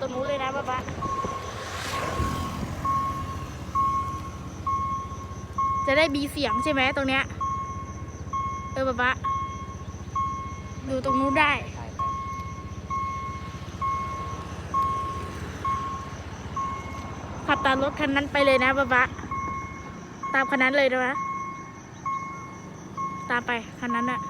ตรงนู้นเลยนะป้าป๊าจะได้มีเสียงใช่ไหมตรงเนี้ย เออป้าป๊าดูตรงนู้นได้ ขับตามรถคันนั้นไปเลยนะป้าป๊าตามคันนั้นเลยนะตามไปคันนั้นอะ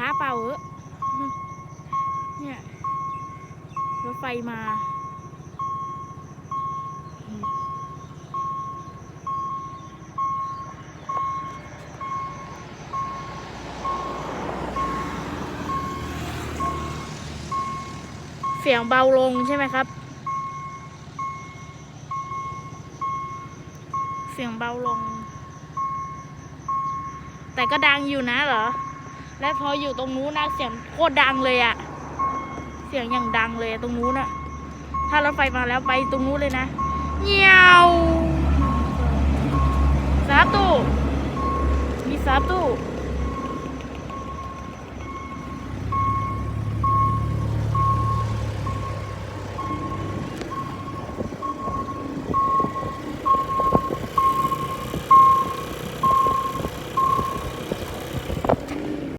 ท้าเปล่าเหอเนี่ย รถไฟมา เสียงเบาลงใช่ไหมครับ เสียงเบาลง แต่ก็ดังอยู่นะเหรอ และพออยู่ตรงนู้นนะเสียงโคตรดังเลยอะเสียงอย่างดังเลยตรงนู้นอะถ้ารถไฟมาแล้วไปตรงนู้นเลยนะเงียวซาตูมีซาตู